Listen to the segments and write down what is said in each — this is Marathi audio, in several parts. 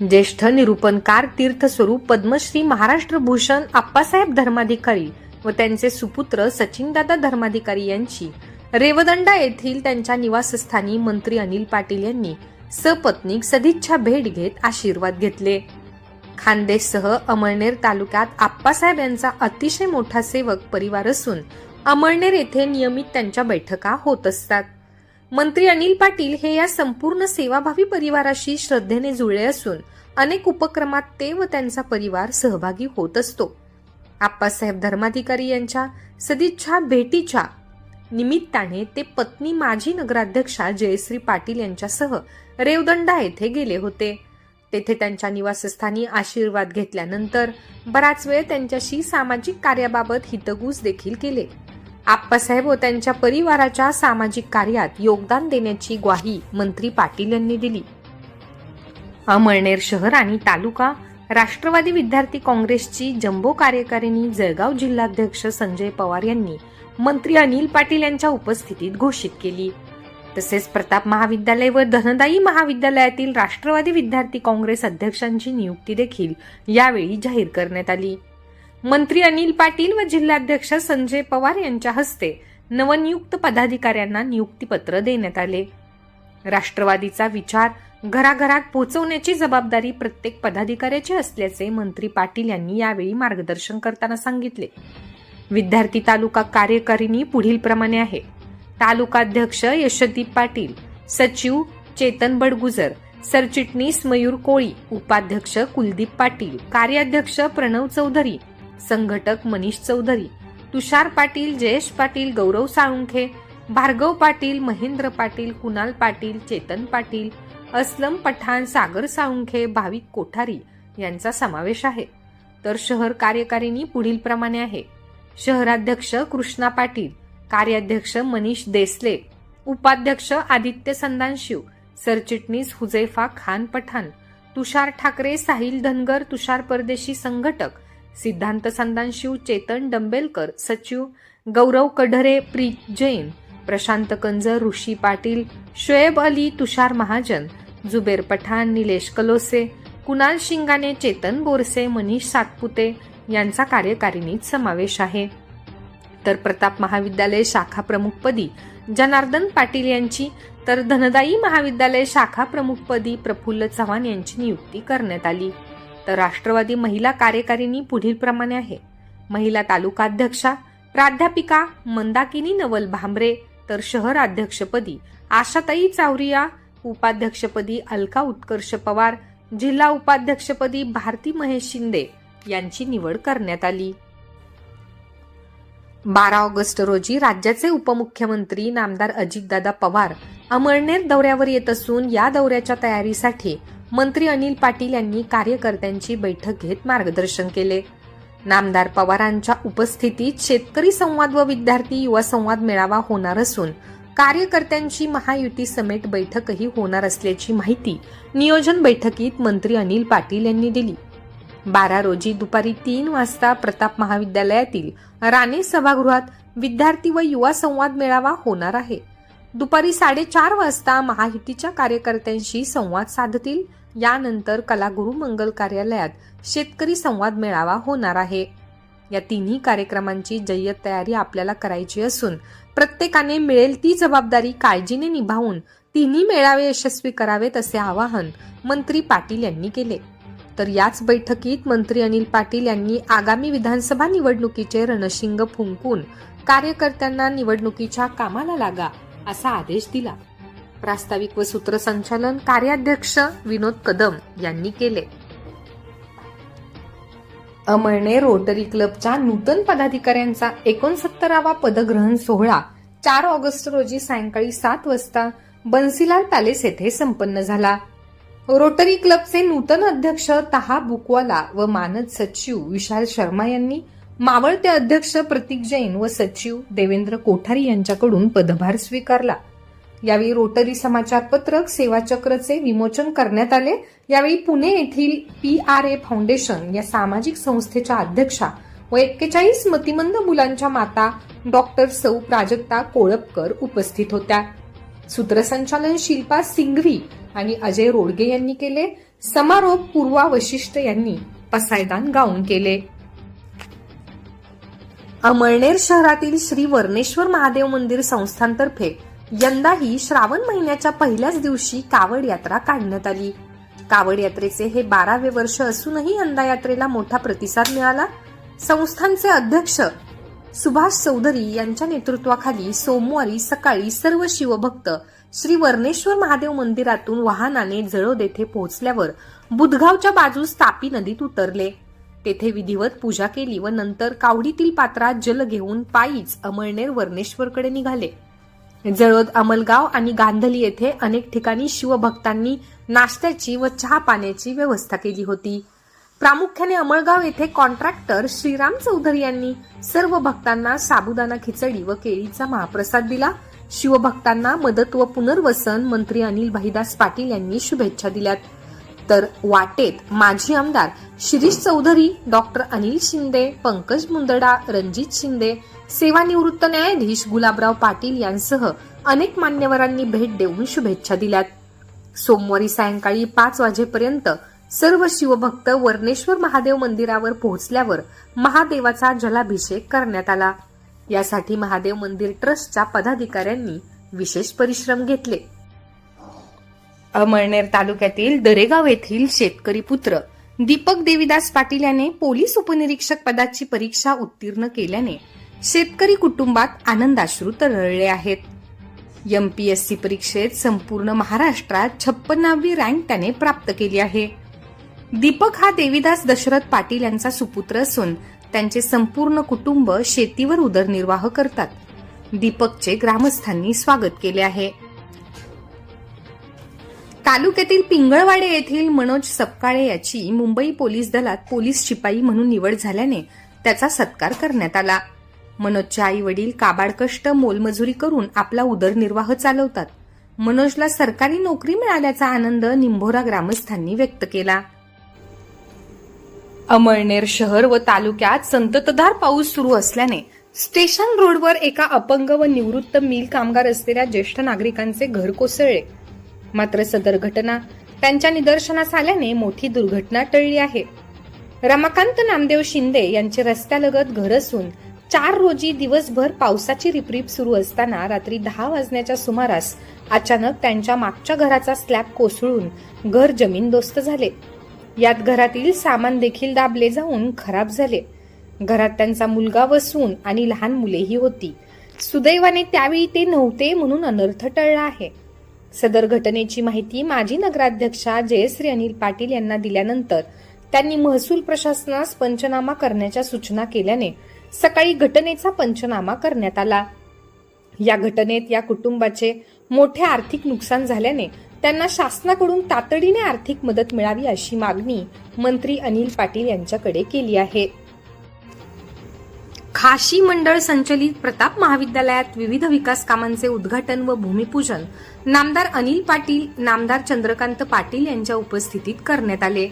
ज्येष्ठ निरूपणकार तीर्थस्वरूप पद्मश्री महाराष्ट्र भूषण आप्पासाहेब धर्माधिकारी व त्यांचे सुपुत्र सचिनदादा धर्माधिकारी यांची. रेवदंडा येथील त्यांच्या निवासस्थानी मंत्री अनिल पाटील यांनी सपत्नीक सदिच्छा भेट घेत आशीर्वाद घेतले. खानदेशसह अमळनेर तालुक्यात आप्पासाहेब यांचा अतिशय मोठा सेवक परिवार असून अमळनेर येथे नियमित त्यांच्या बैठका होत असतात. मंत्री अनिल पाटील हे या संपूर्ण सेवाभावी परिवाराशी श्रद्धेने जुळले असून अनेक उपक्रमात ते व त्यांचा परिवार सहभागी होत असतो. आप्पासाहेब धर्माधिकारी यांच्या सदिच्छा भेटीच्या निमित्ताने ते पत्नी माजी नगराध्यक्षा जयश्री पाटील यांच्यासह रेवदंडा येथे गेले होते. तेथे त्यांच्या निवासस्थानी आशीर्वाद घेतल्यानंतर बराच वेळ त्यांच्याशी सामाजिक कार्याबाबत हितगुज देखील केले. आप्पासाहेब व त्यांच्या परिवाराच्या सामाजिक कार्यात योगदान देण्याची ग्वाही मंत्री पाटील यांनी दिली. अमळनेर शहर आणि तालुका राष्ट्रवादी विद्यार्थी काँग्रेसची जम्बो कार्यकारिणी जळगाव जिल्हाध्यक्ष संजय पवार यांनी मंत्री अनिल पाटील यांच्या उपस्थितीत घोषित केली. तसेच प्रताप महाविद्यालय व धनदायी महाविद्यालयातील राष्ट्रवादी विद्यार्थी काँग्रेस अध्यक्षांची नियुक्ती देखील यावेळी जाहीर करण्यात आली. मंत्री अनिल पाटील व जिल्हाध्यक्ष संजय पवार यांच्या हस्ते नवनियुक्त पदाधिकाऱ्यांना नियुक्तीपत्र देण्यात आले. राष्ट्रवादीचा विचार घराघरात पोहोचवण्याची जबाबदारी प्रत्येक पदाधिकाऱ्याची असल्याचे मंत्री पाटील यांनी यावेळी मार्गदर्शन करताना सांगितले. विद्यार्थी तालुका कार्यकारिणी पुढील प्रमाणे आहे. तालुकाध्यक्ष यशदीप पाटील सचिव चेतन बडगुजर सरचिटणीस मयूर कोळी उपाध्यक्ष कुलदीप पाटील कार्याध्यक्ष प्रणव चौधरी संघटक मनीष चौधरी तुषार पाटील जयेश पाटील गौरव साळुंखे भार्गव पाटील महेंद्र पाटील कुणाल पाटील चेतन पाटील अस्लम पठाण सागर साळुंखे भाविक कोठारी यांचा समावेश आहे. तर शहर कार्यकारिणी पुढील प्रमाणे आहे. शहराध्यक्ष कृष्णा पाटील कार्याध्यक्ष मनीष देसले उपाध्यक्ष आदित्य संदानशिव सरचिटणीस हुजैफा खान पठाण तुषार ठाकरे साहिल धनगर तुषार परदेशी संघटक सिद्धांत संदानशिव चेतन डंबेलकर सचिव गौरव कढरे प्रीत जैन प्रशांत कंज ऋषी पाटील शोएब अली तुषार महाजन जुबेर पठाण निलेश कलोसे कुणाल शिंगाने चेतन बोरसे मनीष सातपुते यांचा कार्यकारिणीत समावेश आहे. तर प्रताप महाविद्यालय शाखा प्रमुखपदी जनार्दन पाटील यांची तर धनदायी महाविद्यालय शाखा प्रमुखपदी प्रफुल्ल चव्हाण यांची नियुक्ती करण्यात आली. तर राष्ट्रवादी महिला कार्यकारिणी पुढील प्रमाणे आहे. महिला तालुकाध्यक्षा प्राध्यापिका मंदाकिनी नवल भांबरे तर शहर अध्यक्षपदी आशाताई चावरिया उपाध्यक्षपदी अलका उत्कर्ष पवार जिल्हा उपाध्यक्षपदी भारती महेश शिंदे यांची निवड करण्यात आली. बारा ऑगस्ट रोजी राज्याचे उपमुख्यमंत्री नामदार अजितदादा पवार अमळनेर दौऱ्यावर येत असून या दौऱ्याच्या तयारीसाठी मंत्री अनिल पाटील यांनी कार्यकर्त्यांची बैठक घेत मार्गदर्शन केले. नामदार पवारांच्या उपस्थितीत शेतकरी संवाद व विद्यार्थी युवा संवाद मेळावा होणार असून कार्यकर्त्यांची महायुती समेट बैठकही होणार असल्याची माहिती नियोजन बैठकीत मंत्री अनिल पाटील यांनी दिली. बारा रोजी दुपारी तीन वाजता प्रताप महाविद्यालयातील राणे सभागृहात विद्यार्थी व युवा संवाद मेळावा होणार आहे. दुपारी साडेचार वाजता महायुतीच्या कार्यकर्त्यांशी संवाद साधतील यानंतर कलागुरू मंगल कार्यालयात शेतकरी संवाद मेळावा होणार आहे. या तिन्ही कार्यक्रमांची जय्यत तयारी आपल्याला करायची असून प्रत्येकाने मिळेल ती जबाबदारी काळजीने निभावून तिन्ही मेळावे यशस्वी करावेत असे आवाहन मंत्री पाटील यांनी केले. तर याच बैठकीत मंत्री अनिल पाटील यांनी आगामी विधानसभा निवडणुकीचे रणशिंग फुंकून कार्यकर्त्यांना निवडणुकीच्या कामाला लागा असा आदेश दिला. प्रास्ताविक व सूत्रसंचालन कार्याध्यक्ष विनोद कदम यांनी केले. अमळने रोटरी क्लबच्या नूतन पदाधिकाऱ्यांचा एकोणसत्तरावा पदग्रहण सोहळा चार ऑगस्ट रोजी सायंकाळी सात वाजता बन्सीलाल पॅलेस येथे संपन्न झाला. रोटरी क्लबचे नूतन अध्यक्ष तहा बुकवाला व मानद सचिव विशाल शर्मा यांनी मावळते अध्यक्ष प्रतीक जैन व सचिव देवेंद्र कोठारी यांच्याकडून पदभार स्वीकारला. यावेळी रोटरी समाचार पत्रक सेवाचक्रचे विमोचन करण्यात आले. यावेळी पुणे येथील पी आर ए फाउंडेशन या सामाजिक संस्थेच्या अध्यक्षा व एक्केचाळीस मतिमंद मुलांच्या माता डॉक्टर सौ प्राजक्ता कोळपकर उपस्थित होत्या. सूत्रसंचालन शिल्पा सिंघवी आणि अजय रोडगे यांनी केले. समारोप पूर्वा वशिष्ठ यांनी पसायदान गाऊन केले. अमळनेर शहरातील श्री वर्णेश्वर महादेव मंदिर संस्थांतर्फे यंदाही श्रावण महिन्याच्या पहिल्याच दिवशी कावड यात्रा काढण्यात आली. कावड यात्रेचे हे बारावे वर्ष असूनही यंदा यात्रेला मोठा प्रतिसाद मिळाला. संस्थांचे अध्यक्ष सुभाष चौधरी यांच्या नेतृत्वाखाली सोमवारी सकाळी सर्व शिवभक्त श्री वर्णेश्वर महादेव मंदिरातून वाहनाने जळोद येथे पोहोचल्यावर बुधगावच्या बाजूस तापी नदीत उतरले. तेथे विधिवत पूजा केली व नंतर कावडीतील पात्रात जल घेऊन पायीच अमळनेर वर्णेश्वरकडे निघाले. जळोद अमलगाव आणि गांधली येथे अनेक ठिकाणी शिवभक्तांनी नाश्त्याची व चहा पाण्याची व्यवस्था केली होती. प्रामुख्याने अमळगाव येथे कॉन्ट्रॅक्टर श्रीराम चौधरी यांनी सर्व भक्तांना साबुदाणा खिचडी व केळीचा महाप्रसाद दिला. शिवभक्तांना मदत व पुनर्वसन मंत्री अनिल भाईदास पाटील यांनी शुभेच्छा दिल्यात. तर वाटेत माजी आमदार शिरीष चौधरी डॉक्टर अनिल शिंदे पंकज मुंदडा रणजित शिंदे सेवानिवृत्त न्यायाधीश गुलाबराव पाटील यांसह अनेक मान्यवरांनी भेट देऊन शुभेच्छा दिल्यात. सोमवारी सायंकाळी पाच वाजेपर्यंत सर्व शिवभक्त वर्णेश्वर महादेव मंदिरावर पोहोचल्यावर महादेवाचा जलाभिषेक करण्यात आला. यासाठी महादेव मंदिर ट्रस्टच्या पदाधिकाऱ्यांनी विशेष परिश्रम घेतले. अमळनेर तालुक्यातील दरेगाव येथील शेतकरी पुत्र दीपक देवीदास पाटील याने पोलीस उपनिरीक्षक पदाची परीक्षा उत्तीर्ण केल्याने शेतकरी कुटुंबात आनंदाश्रू तरळले आहेत. यम पी एस सी परीक्षेत संपूर्ण महाराष्ट्रात छप्पन्नावी रँक त्याने प्राप्त केली आहे. दीपक हा देविदास दशरथ पाटील यांचा सुपुत्र असून त्यांचे संपूर्ण कुटुंब शेतीवर उदरनिर्वाह करतात. दीपकचे ग्रामस्थांनी स्वागत केले आहे. तालुक्यातील पिंगळवाडे येथील मनोज सपकाळे याची मुंबई पोलीस दलात पोलीस शिपाई म्हणून निवड झाल्याने त्याचा सत्कार करण्यात आला. मनोजचे आई वडील काबाडकष्ट मोलमजुरी करून आपला उदरनिर्वाह चालवतात. मनोजला सरकारी नोकरी मिळाल्याचा आनंद निंभोरा ग्रामस्थांनी व्यक्त केला. अमळनेर शहर व तालुक्यात संततधार पाऊस सुरू असल्याने स्टेशन रोडवर एका अपंग व निवृत्त मिल कामगार असलेल्या ज्येष्ठ नागरिकांचे घर कोसळले. मात्र सदर घटना त्यांच्या निदर्शनास आल्याने मोठी दुर्घटना टळली आहे. रमाकांत नामदेव शिंदे यांचे रस्त्यालगत घर असून चार रोजी दिवसभर पावसाची रिपरिप सुरू असताना रात्री दहा वाजण्याच्या सुमारास अचानक त्यांच्या मागच्या घराचा स्लॅब कोसळून घर जमीनदोस्त झाले. यात घरातील सामान देखील दाबले जाऊन खराब झाले. घरात त्यांचा मुलगा वसून आणि लहान मुलेही होती. सुदैवाने त्यावेळी ते नव्हते म्हणून अनर्थ टळला आहे. सदर घटनेची माहिती माजी नगराध्यक्षा जयश्री अनिल पाटील यांना दिल्यानंतर त्यांनी महसूल प्रशासनास पंचनामा करण्याच्या सूचना केल्याने सकाळी घटनेचा पंचनामा करण्यात आला. या घटनेत या कुटुंबाचे मोठे आर्थिक नुकसान झाल्याने त्यांना शासनाकडून तातडीने आर्थिक मदत मिळावी अशी मागणी मंत्री अनिल पाटील यांच्याकडे केली आहे. खाशी मंडळ संचलित प्रताप महाविद्यालयात विविध विकास कामांचे उद्घाटन व भूमिपूजन नामदार अनिल पाटील नामदार चंद्रकांत पाटील यांच्या उपस्थितीत करण्यात आले.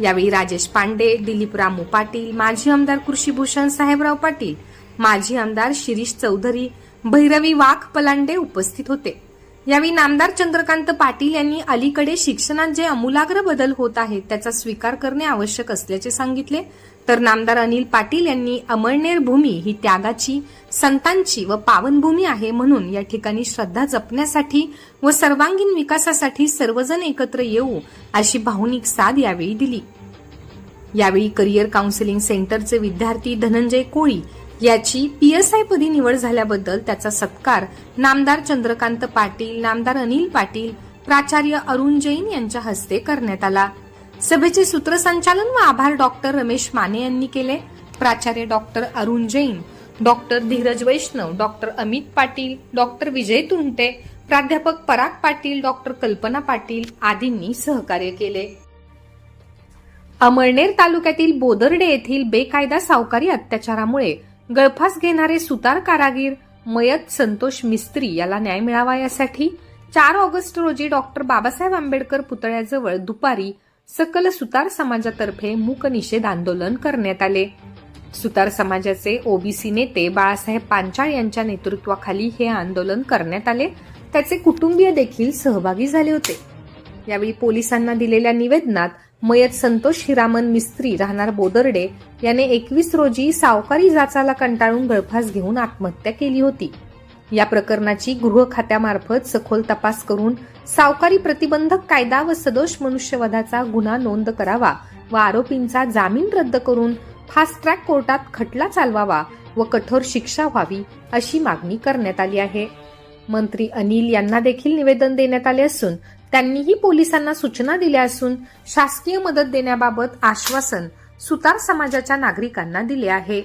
यावेळी राजेश पांडे दिलीप रामू पाटील माजी आमदार कृषीभूषण साहेबराव पाटील माजी आमदार शिरीष चौधरी भैरवी वाघ पलांडे उपस्थित होते. यावेळी नामदार चंद्रकांत पाटील यांनी अलीकडे शिक्षणात जे अमूलाग्र बदल होत आहेत त्याचा स्वीकार करणे आवश्यक असल्याचे सांगितले. तर नामदार अनिल पाटील यांनी अमळनेर भूमी ही त्यागाची संतांची व पावनभूमी आहे म्हणून या ठिकाणी श्रद्धा जपण्यासाठी व सर्वांगीण विकासासाठी सर्वजण एकत्र येऊ अशी भावनिक साथ यावेळी दिली. यावेळी करिअर काउन्सिलिंग सेंटरचे विद्यार्थी धनंजय कोळी याची पीएसआय पदी निवड झाल्याबद्दल त्याचा सत्कार नामदार चंद्रकांत पाटील नामदार अनिल पाटील प्राचार्य अरुण जैन यांच्या हस्ते करण्यात आला. सभेचे सूत्रसंचालन व आभार डॉक्टर रमेश माने यांनी केले. प्राचार्य doctor Arun Jain doctor Dheeraj Vaishnav doctor Amit Patil doctor Vijay Tunte प्राध्यापक पराग पाटील डॉक्टर कल्पना पाटील आदींनी सहकार्य केले. अमळनेर तालुक्यातील बोदर्डे येथील बेकायदा सावकारी अत्याचारामुळे गळफास घेणारे सुतार कारागीर मयत संतोष मिस्त्री याला न्याय मिळावा यासाठी चार ऑगस्ट रोजी डॉक्टर बाबासाहेब आंबेडकर पुतळ्याजवळ दुपारी सकल सुतार समाजातर्फे मूक निषेध आंदोलन करण्यात आले. सुतार समाजाचे ओबीसी नेते बाळासाहेब पांचाळ यांच्या नेतृत्वाखाली हे आंदोलन करण्यात आले. त्याचे कुटुंबीय देखील सहभागी झाले होते. यावेळी पोलिसांना दिलेल्या निवेदनात मयत संतोष हिरामन मिस्त्री राहणार बोदर्डे याने एकवीस रोजी सावकारी जाचाला कंटाळून गळफास घेऊन आत्महत्या केली होती. या प्रकरणाची गृह खात्यामार्फत सखोल तपास करून सावकारी प्रतिबंधक कायदा व सदोष मनुष्यवधाचा गुन्हा नोंद करावा व आरोपींचा जामीन रद्द करून फास्ट ट्रॅक कोर्टात खटला चालवावा व कठोर शिक्षा व्हावी अशी मागणी करण्यात आली आहे. मंत्री अनिल यांना देखील निवेदन देण्यात आले असून त्यांनीही पोलिसांना सूचना दिल्या असून शासकीय मदत देण्याबाबत आश्वासन सुतार समाजाच्या नागरिकांना दिले आहे.